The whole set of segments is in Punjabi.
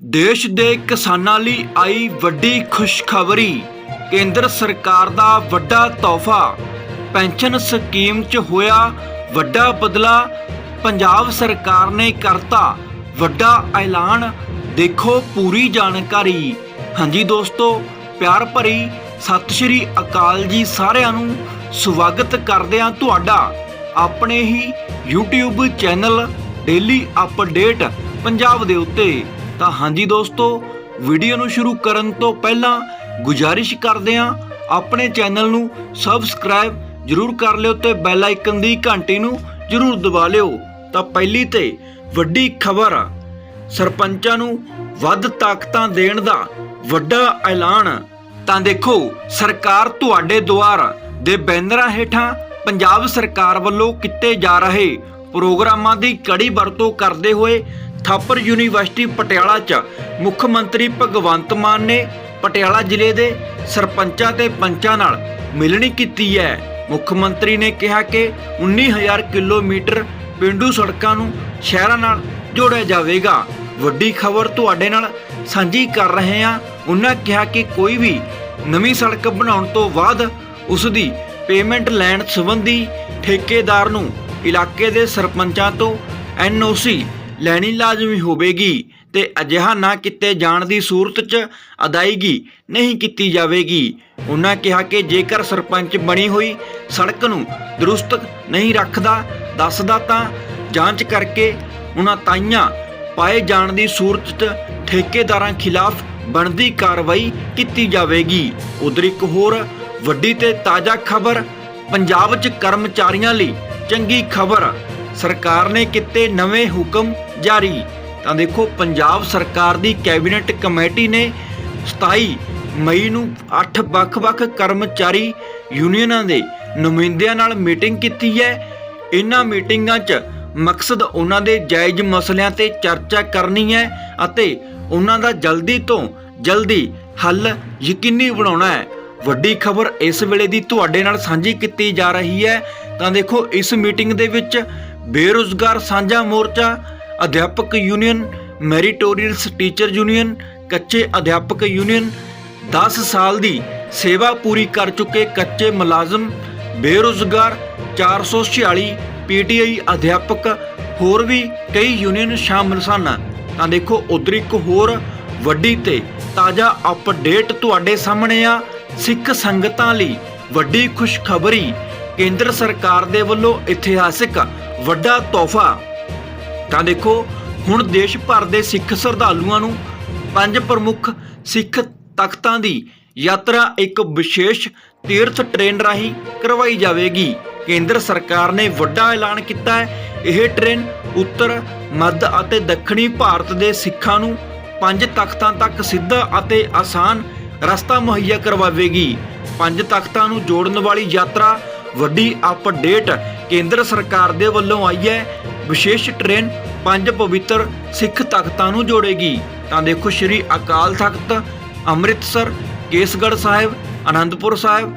ਦੇਸ਼ ਦੇ ਕਿਸਾਨਾਂ ਲਈ ਆਈ ਵੱਡੀ ਖੁਸ਼ਖਬਰੀ। ਕੇਂਦਰ ਸਰਕਾਰ ਦਾ ਵੱਡਾ ਤੋਹਫਾ। ਪੈਨਸ਼ਨ ਸਕੀਮ 'ਚ ਹੋਇਆ ਵੱਡਾ ਬਦਲਾ। ਪੰਜਾਬ ਸਰਕਾਰ ਨੇ ਕਰਤਾ ਵੱਡਾ ਐਲਾਨ। ਦੇਖੋ ਪੂਰੀ ਜਾਣਕਾਰੀ। ਹਾਂਜੀ ਦੋਸਤੋ, ਪਿਆਰ ਭਰੀ ਸਤਿ ਸ਼੍ਰੀ ਅਕਾਲ ਜੀ ਸਾਰਿਆਂ ਨੂੰ। ਸਵਾਗਤ ਕਰਦੇ ਹਾਂ ਤੁਹਾਡਾ ਆਪਣੇ ਹੀ YouTube channel daily update Punjab ਦੇ ਉੱਤੇ। ਤਾਂ ਹਾਂਜੀ ਦੋਸਤੋ ਵੀਡੀਓ ਨੂੰ ਸ਼ੁਰੂ ਕਰਨ ਤੋਂ ਪਹਿਲਾਂ ਗੁਜਾਰਿਸ਼ ਕਰਦੇ ਹਾਂ। ਆਪਣੇ ਚੈਨਲ ਨੂੰ ਸਬਸਕ੍ਰਾਈਬ ਜਰੂਰ ਕਰ ਲਿਓ ਤੇ ਬੈਲ ਆਈਕਨ ਦੀ ਘੰਟੀ ਨੂੰ ਜਰੂਰ ਦਬਾ ਲਿਓ। ਤਾਂ ਪਹਿਲੀ ਤੇ ਵੱਡੀ ਖਬਰ, ਸਰਪੰਚਾਂ ਨੂੰ ਵੱਧ ਤਾਕਤਾਂ ਦੇਣ ਦਾ ਵੱਡਾ ਐਲਾਨ। ਤਾਂ ਦੇਖੋ, ਸਰਕਾਰ ਤੁਹਾਡੇ ਦੁਆਰ ਦੇ ਬੈਨਰਾਂ ਹੇਠਾਂ ਪੰਜਾਬ ਸਰਕਾਰ ਵੱਲੋਂ ਕੀਤੇ ਜਾ ਰਹੇ ਪ੍ਰੋਗਰਾਮਾਂ ਦੀ ਕੜੀ ਵਰਤੋਂ ਕਰਦੇ ਹੋਏ ਥਾਪਰ ਯੂਨੀਵਰਸਿਟੀ ਪਟਿਆਲਾ 'ਚ ਮੁੱਖ ਮੰਤਰੀ ਭਗਵੰਤ ਮਾਨ ਨੇ ਪਟਿਆਲਾ ਜ਼ਿਲ੍ਹੇ ਦੇ ਸਰਪੰਚਾਂ ਤੇ ਪੰਚਾਂ ਨਾਲ ਮਿਲਣੀ ਕੀਤੀ ਹੈ। ਮੁੱਖ ਮੰਤਰੀ ਨੇ ਕਿਹਾ ਕਿ 19000 ਕਿਲੋਮੀਟਰ ਪਿੰਡੂ ਸੜਕਾਂ ਨੂੰ ਸ਼ਹਿਰਾਂ ਨਾਲ ਜੋੜਿਆ ਜਾਵੇਗਾ। ਵੱਡੀ ਖਬਰ ਤੁਹਾਡੇ ਨਾਲ ਸਾਂਝੀ ਕਰ ਰਹੇ ਹਾਂ। ਉਹਨਾਂ ਕਿਹਾ ਕਿ ਕੋਈ ਵੀ ਨਵੀਂ ਸੜਕ ਬਣਾਉਣ ਤੋਂ ਬਾਅਦ ਉਸ ਦੀ ਪੇਮੈਂਟ ਲੈਣ ਸੰਬੰਧੀ ਠੇਕੇਦਾਰ ਨੂੰ ਇਲਾਕੇ ਦੇ ਸਰਪੰਚਾਂ ਤੋਂ ਐਨਓਸੀ ਲੈਣੀ ਲਾਜ਼ਮੀ ਹੋਵੇਗੀ ਤੇ ਅਜਿਹਾ ਨਾ ਕੀਤੇ ਜਾਣ ਦੀ ਸੂਰਤ 'ਚ ਅਦਾਇਗੀ ਨਹੀਂ ਕੀਤੀ ਜਾਵੇਗੀ। ਉਹਨਾਂ ਕਿਹਾ ਕਿ ਜੇਕਰ ਸਰਪੰਚ ਬਣੀ ਹੋਈ ਸੜਕ ਨੂੰ ਦਰੁਸਤ ਨਹੀਂ ਰੱਖਦਾ, ਦੱਸਦਾ ਤਾਂ ਜਾਂਚ ਕਰਕੇ ਉਹਨਾਂ ਤਾਈਆਂ ਪਾਏ ਜਾਣ ਦੀ ਸੂਰਤ 'ਚ ਠੇਕੇਦਾਰਾਂ ਖਿਲਾਫ ਬਣਦੀ ਕਾਰਵਾਈ ਕੀਤੀ ਜਾਵੇਗੀ। ਉਧਰ ਇੱਕ ਹੋਰ ਵੱਡੀ ਤੇ ਤਾਜ਼ਾ ਖਬਰ, ਪੰਜਾਬ 'ਚ ਕਰਮਚਾਰੀਆਂ ਲਈ ਚੰਗੀ ਖਬਰ। ਸਰਕਾਰ ਨੇ ਕੀਤੇ ਨਵੇਂ ਹੁਕਮ ਜਾਰੀ। ਤਾਂ ਦੇਖੋ, ਪੰਜਾਬ ਸਰਕਾਰ ਦੀ ਕੈਬਨਿਟ ਕਮੇਟੀ ਨੇ 27 ਮਈ ਨੂੰ 8 ਵੱਖ-ਵੱਖ ਕਰਮਚਾਰੀ ਯੂਨੀਅਨਾਂ ਦੇ ਨੁਮਾਇੰਦਿਆਂ ਨਾਲ ਮੀਟਿੰਗ ਕੀਤੀ ਹੈ। ਇਹਨਾਂ ਮੀਟਿੰਗਾਂ 'ਚ ਮਕਸਦ ਉਹਨਾਂ ਦੇ ਜਾਇਜ਼ ਮਸਲਿਆਂ ਤੇ ਚਰਚਾ ਕਰਨੀ ਹੈ ਅਤੇ ਉਹਨਾਂ ਦਾ ਜਲਦੀ ਤੋਂ ਜਲਦੀ ਹੱਲ ਯਕੀਨੀ ਬਣਾਉਣਾ ਹੈ। ਵੱਡੀ ਖਬਰ ਇਸ ਵੇਲੇ ਦੀ ਤੁਹਾਡੇ ਨਾਲ ਸਾਂਝੀ ਕੀਤੀ ਜਾ ਰਹੀ ਹੈ। ਤਾਂ ਦੇਖੋ, ਇਸ ਮੀਟਿੰਗ ਦੇ ਵਿੱਚ ਬੇਰੁਜ਼ਗਾਰ ਸਾਂਝਾ ਮੋਰਚਾ, ਅਧਿਆਪਕ ਯੂਨੀਅਨ ਮੈਰੀਟੋਰੀਅਸ ਟੀਚਰ ਯੂਨੀਅਨ, ਕੱਚੇ ਅਧਿਆਪਕ ਯੂਨੀਅਨ 10 ਸਾਲ ਦੀ ਸੇਵਾ ਪੂਰੀ ਕਰ ਚੁੱਕੇ ਕੱਚੇ ਮੁਲਾਜ਼ਮ, ਬੇਰੁਜ਼ਗਾਰ 446 ਪੀਟੀਆਈ ਅਧਿਆਪਕ, ਹੋਰ ਵੀ ਕਈ ਯੂਨੀਅਨ ਸ਼ਾਮਲ ਸਨ। ਤਾਂ ਦੇਖੋ, ਉਧਰ ਇੱਕ ਹੋਰ ਵੱਡੀ ਤੇ ਤਾਜ਼ਾ ਅਪਡੇਟ ਤੁਹਾਡੇ ਸਾਹਮਣੇ ਆ। ਸਿੱਖ ਸੰਗਤਾਂ ਲਈ ਵੱਡੀ ਖੁਸ਼ਖਬਰੀ ਕੇਂਦਰ ਸਰਕਾਰ ਦੇ ਵੱਲੋਂ ਇਤਿਹਾਸਿਕ ਵੱਡਾ ਤੋਹਫਾ। ਤਾਂ ਦੇਖੋ, ਹੁਣ ਦੇਸ਼ ਭਰ ਦੇ ਸਿੱਖ ਸ਼ਰਧਾਲੂਆਂ ਨੂੰ ਪੰਜ ਪ੍ਰਮੁੱਖ ਸਿੱਖ ਤਖਤਾਂ ਦੀ ਯਾਤਰਾ ਇੱਕ ਵਿਸ਼ੇਸ਼ ਤੀਰਥ ਟ੍ਰੇਨ ਰਾਹੀਂ ਕਰਵਾਈ ਜਾਵੇਗੀ। ਕੇਂਦਰ ਸਰਕਾਰ ਨੇ ਵੱਡਾ ਐਲਾਨ ਕੀਤਾ ਹੈ। ਇਹ ਟ੍ਰੇਨ ਉੱਤਰ, ਮੱਧ ਅਤੇ ਦੱਖਣੀ ਭਾਰਤ ਦੇ ਸਿੱਖਾਂ ਨੂੰ ਪੰਜ ਤਖਤਾਂ ਤੱਕ ਸਿੱਧਾ ਅਤੇ ਆਸਾਨ ਰਸਤਾ ਮੁਹੱਈਆ ਕਰਵਾਵੇਗੀ। ਪੰਜ ਤਖਤਾਂ ਨੂੰ ਜੋੜਨ ਵਾਲੀ ਯਾਤਰਾ ਵੱਡੀ ਅਪਡੇਟ ਕੇਂਦਰ ਸਰਕਾਰ ਦੇ ਵੱਲੋਂ ਆਈ ਹੈ ਵਿਸ਼ੇਸ਼ ਟ੍ਰੇਨ ਪੰਜ ਪਵਿੱਤਰ ਸਿੱਖ ਤਖਤਾਂ ਨੂੰ ਜੋੜੇਗੀ। ਤਾਂ ਦੇਖੋ ਸ਼੍ਰੀ ਅਕਾਲ ਤਖਤ, ਅੰਮ੍ਰਿਤਸਰ, ਕੇਸਗੜ੍ਹ ਸਾਹਿਬ, ਅਨੰਦਪੁਰ ਸਾਹਿਬ,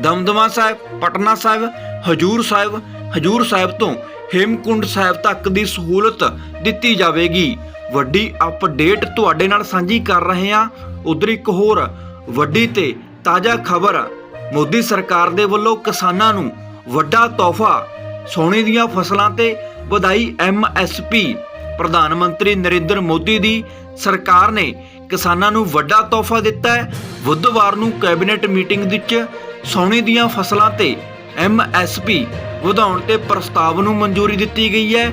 ਦਮਦਮਾ ਸਾਹਿਬ, ਪਟਨਾ ਸਾਹਿਬ, ਹਜੂਰ ਸਾਹਿਬ ਹਜੂਰ ਸਾਹਿਬ ਤੋਂ ਹੇਮਕੁੰਡ ਸਾਹਿਬ ਤੱਕ ਦੀ ਸਹੂਲਤ ਦਿੱਤੀ ਜਾਵੇਗੀ। ਵੱਡੀ ਅਪਡੇਟ ਤੁਹਾਡੇ ਨਾਲ ਸਾਂਝੀ ਕਰ ਰਹੇ ਹਾਂ। ਉਧਰ ਇੱਕ ਹੋਰ ਵੱਡੀ ਤੇ ਤਾਜ਼ਾ ਖਬਰ, ਮੋਦੀ ਸਰਕਾਰ ਦੇ ਵੱਲੋਂ ਕਿਸਾਨਾਂ ਨੂੰ ਵੱਡਾ ਤੋਹਫਾ ਸੋਨੇ ਦੀਆਂ ਫਸਲਾਂ ਤੇ ਵਧਾਈ ਐਮਐਸਪੀ ਪ੍ਰਧਾਨ ਮੰਤਰੀ ਨਰਿੰਦਰ ਮੋਦੀ ਦੀ ਸਰਕਾਰ ਨੇ ਕਿਸਾਨਾਂ ਨੂੰ ਵੱਡਾ ਤੋਹਫਾ ਦਿੱਤਾ ਹੈ। ਬੁੱਧਵਾਰ ਨੂੰ ਕੈਬਨਿਟ ਮੀਟਿੰਗ ਵਿੱਚ ਸੋਨੇ ਦੀਆਂ ਫਸਲਾਂ ਤੇ ਐਮਐਸਪੀ ਵਧਾਉਣ ਤੇ ਪ੍ਰਸਤਾਵ ਨੂੰ ਮਨਜ਼ੂਰੀ ਦਿੱਤੀ ਗਈ ਹੈ।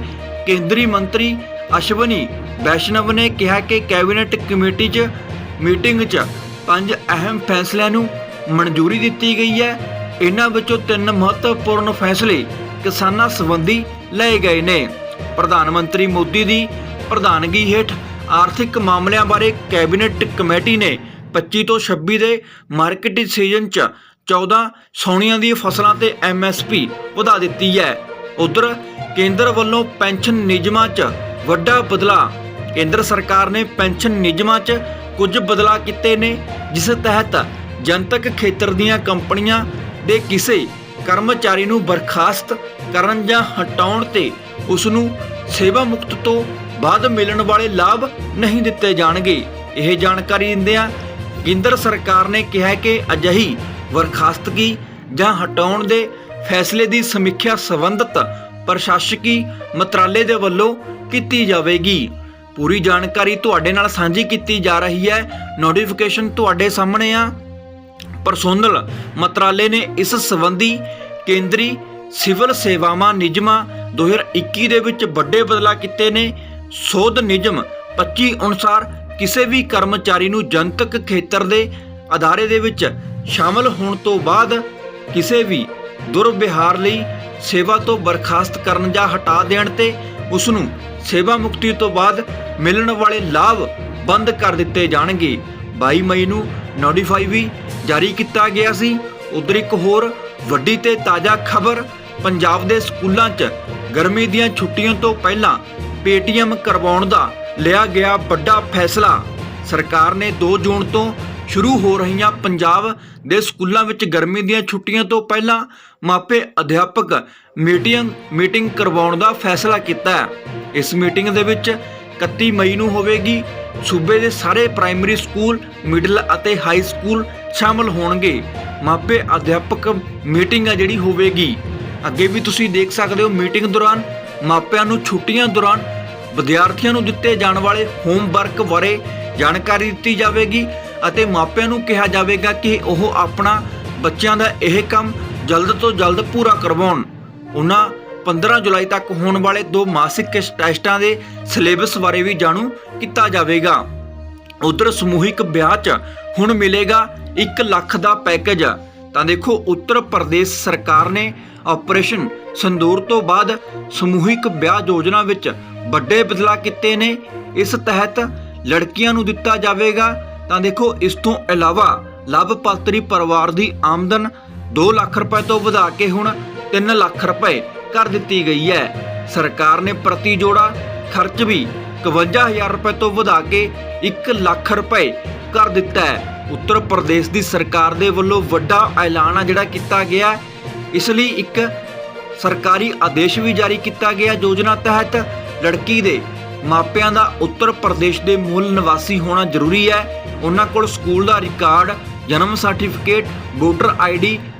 ਕੇਂਦਰੀ ਮੰਤਰੀ ਅਸ਼ਵਨੀ ਵੈਸ਼ਨਵ ਨੇ ਕਿਹਾ ਕਿ ਕੈਬਨਿਟ ਕਮੇਟੀ 'ਚ ਮੀਟਿੰਗ 'ਚ ਪੰਜ ਅਹਿਮ ਫੈਸਲਿਆਂ ਨੂੰ ਮਨਜ਼ੂਰੀ ਦਿੱਤੀ ਗਈ ਹੈ। ਇਹਨਾਂ ਵਿੱਚੋਂ ਤਿੰਨ ਮਹੱਤਵਪੂਰਨ ਫੈਸਲੇ ਕਿਸਾਨਾਂ ਸੰਬੰਧੀ ਲਏ ਗਏ ਨੇ। ਪ੍ਰਧਾਨ ਮੰਤਰੀ ਮੋਦੀ ਦੀ ਪ੍ਰਧਾਨਗੀ ਹੇਠ ਆਰਥਿਕ ਮਾਮਲਿਆਂ ਬਾਰੇ ਕੈਬਨਿਟ ਕਮੇਟੀ ਨੇ 25 ਤੋਂ 26 ਦੇ ਮਾਰਕੀਟ ਸੀਜ਼ਨ 'ਚ 14 ਸੋਨੀਆਂ ਦੀ ਫਸਲਾਂ ਤੇ ਐਮਐਸਪੀ ਵਧਾ ਦਿੱਤੀ ਹੈ। ਉਧਰ ਕੇਂਦਰ ਵੱਲੋਂ ਪੈਨਸ਼ਨ ਨਿਯਮਾਂ 'ਚ ਵੱਡਾ ਬਦਲਾਅ। ਕੇਂਦਰ ਸਰਕਾਰ ਨੇ ਪੈਨਸ਼ਨ ਨਿਯਮਾਂ 'ਚ ਕੁਝ ਬਦਲਾਅ ਕੀਤੇ ਨੇ, ਜਿਸ ਤਹਿਤ ਜਨਤਕ ਖੇਤਰ ਦੀਆਂ ਕੰਪਨੀਆਂ ਦੇ ਕਿਸੇ ਕਰਮਚਾਰੀ ਨੂੰ ਬਰਖਾਸਤ ਕਰਨ ਜਾਂ ਹਟਾਉਣ ਤੇ ਉਸ ਨੂੰ ਸੇਵਾ ਮੁਕਤ ਤੋਂ ਬਾਅਦ ਮਿਲਣ ਵਾਲੇ ਲਾਭ ਨਹੀਂ ਦਿੱਤੇ ਜਾਣਗੇ। ਇਹ ਜਾਣਕਾਰੀ ਦਿੰਦਿਆਂ ਕੇਂਦਰ ਸਰਕਾਰ ਨੇ ਕਿਹਾ ਕਿ ਅਜਿਹੀ ਬਰਖਾਸਤਗੀ ਜਾਂ ਹਟਾਉਣ ਦੇ ਫੈਸਲੇ ਦੀ ਸਮੀਖਿਆ ਸੰਬੰਧਤ ਪ੍ਰਸ਼ਾਸਕੀ ਮੰਤਰਾਲੇ ਦੇ ਵੱਲੋਂ ਕੀਤੀ ਜਾਵੇਗੀ। ਪੂਰੀ ਜਾਣਕਾਰੀ ਤੁਹਾਡੇ ਨਾਲ ਸਾਂਝੀ ਕੀਤੀ ਜਾ ਰਹੀ ਹੈ। ਨੋਟੀਫਿਕੇਸ਼ਨ ਤੁਹਾਡੇ ਸਾਹਮਣੇ ਆ। ਪਰਸੋਨਲ ਮੰਤਰਾਲੇ ਨੇ ਇਸ ਸੰਬੰਧੀ ਕੇਂਦਰੀ ਸਿਵਲ ਸੇਵਾਵਾਂ ਨਿਯਮਾਂ 2021 ਦੇ ਵਿੱਚ ਵੱਡੇ ਬਦਲਾਅ ਕੀਤੇ ਨੇ। ਸੋਧ ਨਿਯਮ 25 ਅਨੁਸਾਰ ਕਿਸੇ ਵੀ ਕਰਮਚਾਰੀ ਨੂੰ ਜਨਤਕ ਖੇਤਰ ਦੇ ਅਦਾਰੇ ਦੇ ਵਿੱਚ ਸ਼ਾਮਲ ਹੋਣ ਤੋਂ ਬਾਅਦ ਕਿਸੇ ਵੀ ਦੁਰਵਿਹਾਰ ਲਈ ਸੇਵਾ ਤੋਂ ਬਰਖਾਸਤ ਕਰਨ ਜਾਂ ਹਟਾ ਦੇਣ ਤੇ ਉਸ ਨੂੰ ਸੇਵਾ ਮੁਕਤੀ ਤੋਂ ਬਾਅਦ ਮਿਲਣ ਵਾਲੇ ਲਾਭ ਬੰਦ ਕਰ ਦਿੱਤੇ ਜਾਣਗੇ। 22 ਮਈ ਨੂੰ ਨੋਟੀਫਾਈ ਵੀ ਜਾਰੀ ਕੀਤਾ ਗਿਆ ਸੀ। ਉਧਰ ਇੱਕ ਹੋਰ ਵੱਡੀ ਤੇ ਤਾਜ਼ਾ ਖਬਰ, ਪੰਜਾਬ ਦੇ ਸਕੂਲਾਂ 'ਚ ਗਰਮੀ ਦੀਆਂ ਛੁੱਟੀਆਂ ਤੋਂ ਪਹਿਲਾਂ ਪੇਟੀਐਮ ਕਰਵਾਉਣ ਦਾ ਲਿਆ ਗਿਆ ਵੱਡਾ ਫੈਸਲਾ। ਸਰਕਾਰ ਨੇ 2 ਜੂਨ ਤੋਂ ਸ਼ੁਰੂ ਹੋ ਰਹੀਆਂ ਪੰਜਾਬ ਦੇ ਸਕੂਲਾਂ ਵਿੱਚ ਗਰਮੀ ਦੀਆਂ ਛੁੱਟੀਆਂ ਤੋਂ ਪਹਿਲਾਂ ਮਾਪੇ ਅਧਿਆਪਕ ਮੀਟਿੰਗ ਮੀਟਿੰਗ ਕਰਵਾਉਣ ਦਾ ਫੈਸਲਾ ਕੀਤਾ ਹੈ। ਇਸ ਮੀਟਿੰਗ ਦੇ ਵਿੱਚ 31 ਮਈ ਨੂੰ ਹੋਵੇਗੀ। ਸੂਬੇ ਦੇ ਸਾਰੇ ਪ੍ਰਾਇਮਰੀ ਸਕੂਲ, ਮਿਡਲ ਅਤੇ ਹਾਈ ਸਕੂਲ ਸ਼ਾਮਲ ਹੋਣਗੇ। ਮਾਪੇ, ਅਧਿਆਪਕ, ਮੀਟਿੰਗ ਆ ਜਿਹੜੀ ਹੋਵੇਗੀ। ਅੱਗੇ ਵੀ ਤੁਸੀਂ ਦੇਖ ਸਕਦੇ ਹੋ ਮੀਟਿੰਗ ਦੌਰਾਨ ਮਾਪਿਆਂ ਨੂੰ ਛੁੱਟੀਆਂ ਦੌਰਾਨ ਵਿਦਿਆਰਥੀਆਂ ਨੂੰ ਦਿੱਤੇ ਜਾਣ ਵਾਲੇ ਹੋਮਵਰਕ ਬਾਰੇ ਜਾਣਕਾਰੀ ਦਿੱਤੀ ਜਾਵੇਗੀ ਅਤੇ ਮਾਪਿਆਂ ਨੂੰ ਕਿਹਾ ਜਾਵੇਗਾ ਕਿ ਉਹ ਆਪਣਾ ਬੱਚਿਆਂ ਦਾ ਇਹ ਕੰਮ ਜਲਦ ਤੋਂ ਜਲਦ ਪੂਰਾ ਕਰਵਾਉਣ। ਉਹਨਾਂ 15 ਜੁਲਾਈ ਤੱਕ ਹੋਣ ਵਾਲੇ ਦੋ ਮਾਸਿਕ ਟੈਸਟਾਂ ਦੇ ਸਿਲੇਬਸ ਬਾਰੇ ਵੀ ਜਾਣੂ ਕੀਤਾ ਜਾਵੇਗਾ। ਉਧਰ ਸਮੂਹਿਕ ਵਿਆਹ 'ਚ ਹੁਣ ਮਿਲੇਗਾ 1 ਲੱਖ ਦਾ ਪੈਕੇਜ। ਤਾਂ ਦੇਖੋ, ਉੱਤਰ ਪ੍ਰਦੇਸ਼ ਸਰਕਾਰ ਨੇ ਆਪਰੇਸ਼ਨ ਸੰਦੂਰ ਤੋਂ ਬਾਅਦ ਸਮੂਹਿਕ ਵਿਆਹ ਯੋਜਨਾ ਵਿੱਚ ਵੱਡੇ ਬਦਲਾਅ ਕੀਤੇ ਨੇ। ਇਸ ਤਹਿਤ ਲੜਕੀਆਂ ਨੂੰ ਦਿੱਤਾ ਜਾਵੇਗਾ। ਤਾਂ ਦੇਖੋ, ਇਸ ਤੋਂ ਇਲਾਵਾ ਲਾਭਪਾਤਰੀ ਪਰਿਵਾਰ ਦੀ ਆਮਦਨ 2 ਲੱਖ ਰੁਪਏ ਤੋਂ ਵਧਾ ਕੇ ਹੁਣ 3 ਲੱਖ ਰੁਪਏ ਕਰ ਦਿੱਤੀ ਗਈ ਹੈ। ਸਰਕਾਰ ਨੇ ਪ੍ਰਤੀ ਜੋੜਾ ਖਰਚ ਵੀ 51000 ਰੁਪਏ ਤੋਂ ਵਧਾ ਕੇ 1 ਲੱਖ ਰੁਪਏ ਕਰ ਦਿੱਤਾ ਹੈ। ਉੱਤਰ ਪ੍ਰਦੇਸ਼ ਦੀ ਸਰਕਾਰ ਦੇ ਵੱਲੋਂ ਵੱਡਾ ਐਲਾਨ ਆ ਜਿਹੜਾ ਕੀਤਾ ਗਿਆ ਇਸ ਲਈ ਇੱਕ ਸਰਕਾਰੀ ਆਦੇਸ਼ ਵੀ ਜਾਰੀ ਕੀਤਾ ਗਿਆ ਯੋਜਨਾ ਤਹਿਤ। ਲੜਕੀ ਦੇ ਮਾਪਿਆਂ ਦਾ ਉੱਤਰ ਪ੍ਰਦੇਸ਼ ਦੇ ਮੂਲ ਨਿਵਾਸੀ ਹੋਣਾ ਜ਼ਰੂਰੀ ਹੈ। ਉਹਨਾਂ ਕੋਲ ਸਕੂਲ ਦਾ ਰਿਕਾਰਡ, ਜਨਮ certificate, voter ID